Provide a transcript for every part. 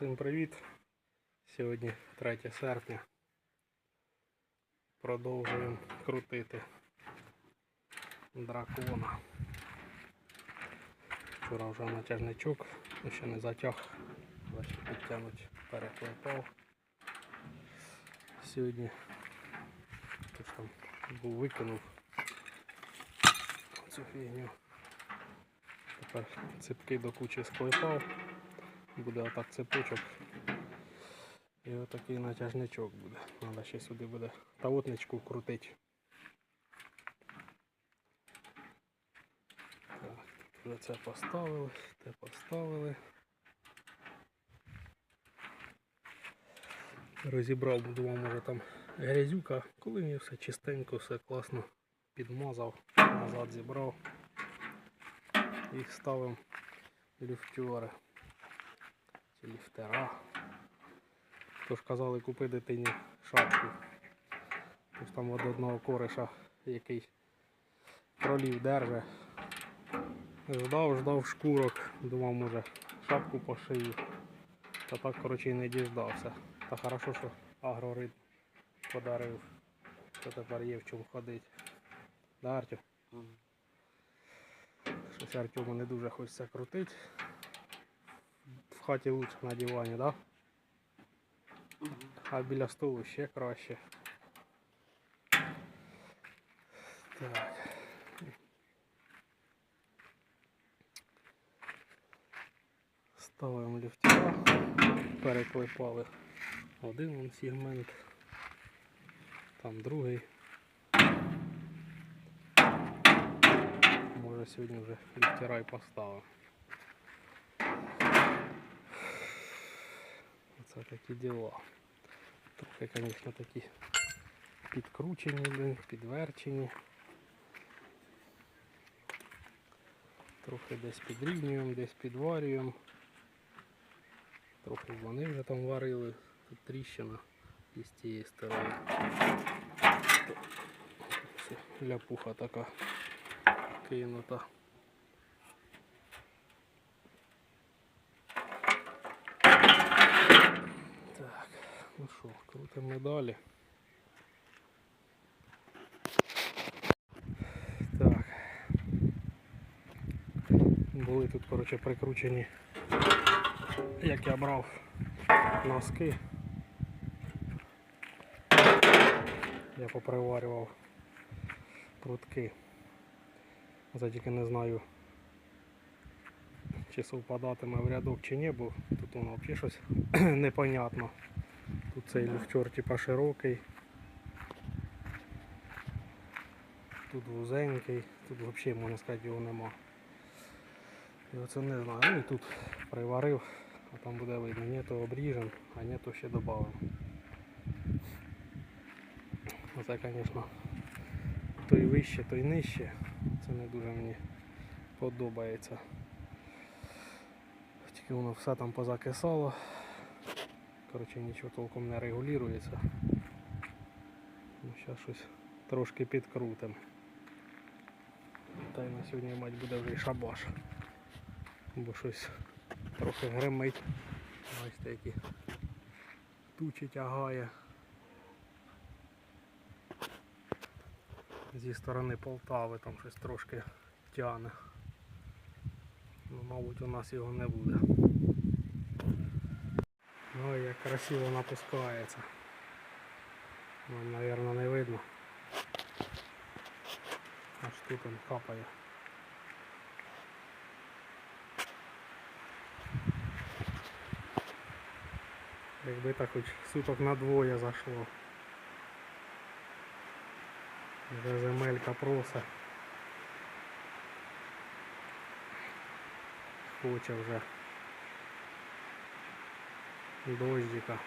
Всім привіт! Сьогодні 3 серпня. Продовжуємо крутити дракона. Вчора вже натяжничок, ще не затяг, Бачите, підтягнуть переклепав. Сьогодні хтось там був викинув цю фігню. Тепер ципки до кучі склепав. Буде отак цепочок. І отакий натяжничок буде. Треба ще сюди буде тавотничку крутити. Так, це поставили, те поставили. Розібрав, думав, може там грязюка, коли мені все чистенько, все класно підмазав, назад зібрав. Їх ставимо люфтюри чи ліфтера. Тож казали купи дитині шапку. Тож там від одного кориша який кролів держи. Ждав, ждав шкурок, думав, може шапку пошию. Та так, коротше, і не діждався. Та хорошо, що агрорид подарив. То тепер є в чому ходити. Да, Артем? Щось Артему не дуже хочеться крутити. В хаті лучше на дивані, да? А біля столу ще краще. Так. Ставимо ліфтера, переклепали один вон сегмент, там другий. Може сьогодні вже ліфтера і поставимо. Оце такі діла. Трохи, звісно, такі підкручені, підверчені. Трохи десь підрівнюємо, десь підварюємо. Трохи вони вже там варили. Тут тріщина і з тієї сторони. Ляпуха така кинута. Так, ну що, крутимо далі. Так. Були тут, коротше, прикручені, як я брав носки. Я поприварював прутки. Це тільки не знаю, чи совпадатиме в рядок чи ні, бо тут воно взагалі щось непонятно. Тут цей люфтер типа широкий. Тут вузенький, тут взагалі можна сказати його нема. І оце не знаю. Ну і тут приварив, а там буде видно, ні то обріжем, а ні то ще додамо. Оце, звісно, той вище, той нижче. Це не дуже мені подобається. Тільки воно все там позакисало. Коротше, нічого толком не регулюється. Ну, зараз щось трошки підкрутимо. Та й на сьогодні, мать, буде вже й шабаш. Бо щось трохи гримить. Бачите, які тучі тягає. Зі сторони Полтави там щось трошки тягне. Ну, мабуть, у нас його не буде. Ой, як красиво напускається. Вам, мабуть, не видно. Аж тут він капає. Якби так хоч суток на двоє зайшло. Вже земелька проса. Хоче вже дождика.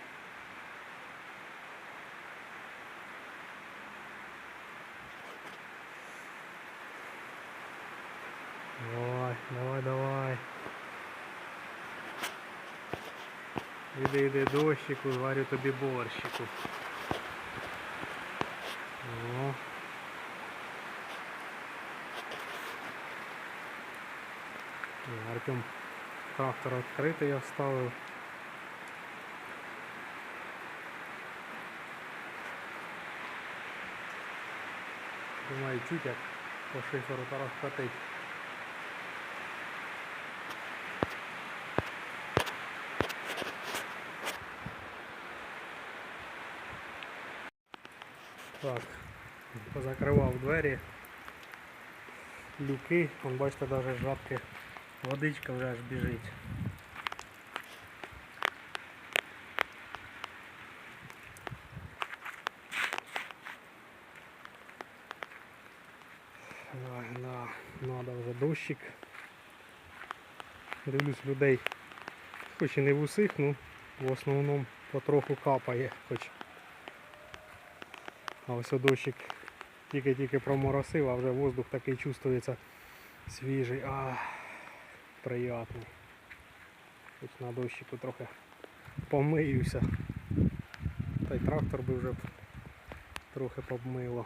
Давай, давай, давай. Іди, іди дощику, зварю тобі борщику. О. Артем трактор відкритий я вставив. Думаю, чуть як по шиферу та розкатить. Так, позакривав двері, люки, вон бачите, навіть жабки, водичка вже аж біжить. Ой, да, надо вже дощик. Дивлюсь людей, хоч і не в усіх, ну в основному потроху капає, хоч. А ось дощик тільки-тільки проморосив, а вже воздух такий чувствується свіжий. А, приятний. Хоч на дощику трохи помиюся. Та й трактор би вже трохи побмило.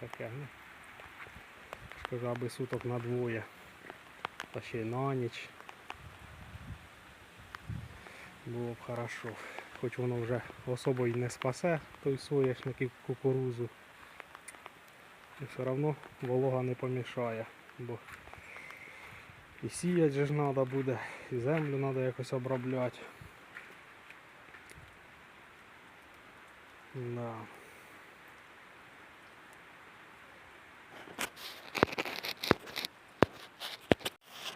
Таке, ну. Скажу, аби суток на двоє. Та ще й на ніч. Було б хорошо. Хоч воно вже особо й не спасе той соняшник і кукурузу. І все одно волога не помішає. Бо і сіять же ж треба буде, і землю треба якось обробляти. Да.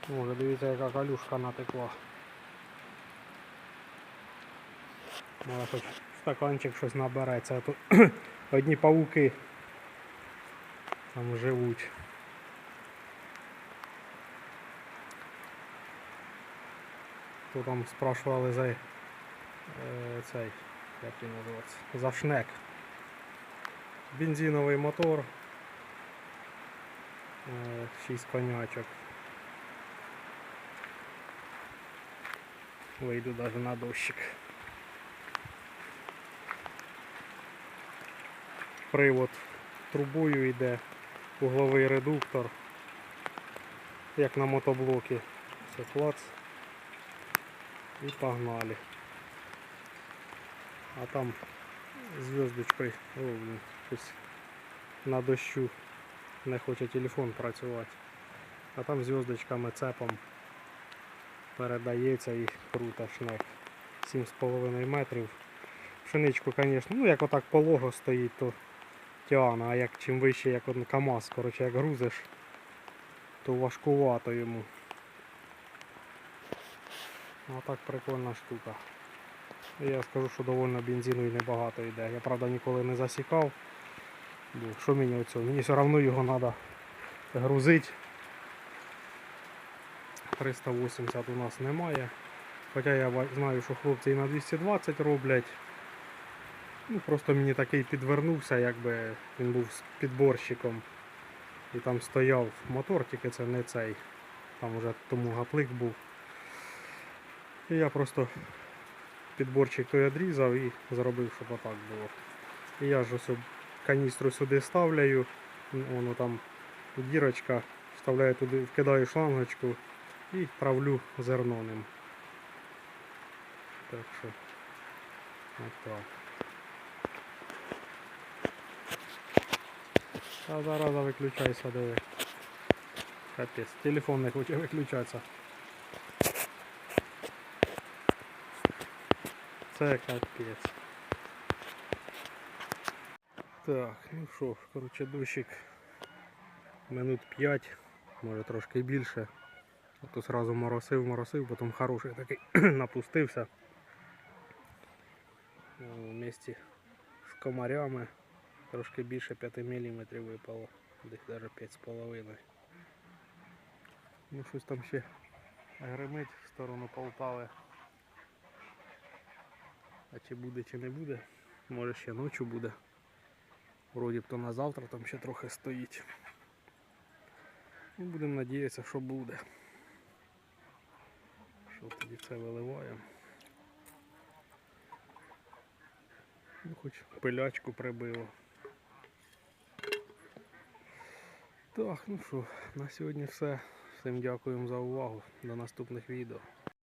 Може, дивіться, яка калюшка натекла. Може хоч стаканчик щось набереться, а то одні павуки там живуть. То там спрашували за е, цей, як він називається, за шнек. Бензиновий мотор. Е, 6 конячок. Вийду даже на дощик. Привод трубою йде, угловий редуктор, як на мотоблокі. Все клац. І погнали. А там зв'язочкою, о, на дощу не хоче телефон працювати. А там зв'язочками цепом передається і круто шнек. 7,5 метрів. Пшеничку, звісно, ну як отак полого стоїть, то тягне, а як чим вище, як он КАМАЗ, коротше, як грузиш, то важкувато йому. А так прикольна штука. Я скажу, що довольно бензину і небагато йде. Я правда ніколи не засікав. Бо що мені оцього? Мені все одно його треба грузити. 380 у нас немає. Хоча я знаю, що хлопці і на 220 роблять. Ну, просто мені такий підвернувся, якби він був з підборщиком. І там стояв мотор, тільки це не цей. Там вже тому гаплик був. І я просто підборчик той відрізав і зробив, щоб отак було. І я ж ось каністру сюди ставляю, воно там дірочка, вставляю туди, вкидаю шлангочку і травлю зерно ним. Так що отак. А зараза виключайся, диви. Капець, телефон не хоче виключатися. Це капець. Так, ну що, коротше, дощик минут 5, може трошки більше. То сразу моросив, моросив, потім хороший такий напустився. Е, Вместе з комарями трошки більше 5 мм випало, десь навіть 5,5. Ну щось там ще гримить в сторону Полтави. А чи буде, чи не буде, може ще ночі буде. Вроді б то на завтра там ще трохи стоїть. Ну, будемо надіятися, що буде. Що тоді це виливаємо. Ну, хоч пилячку прибило. Так, ну що, на сьогодні все. Всім дякуємо за увагу. До наступних відео.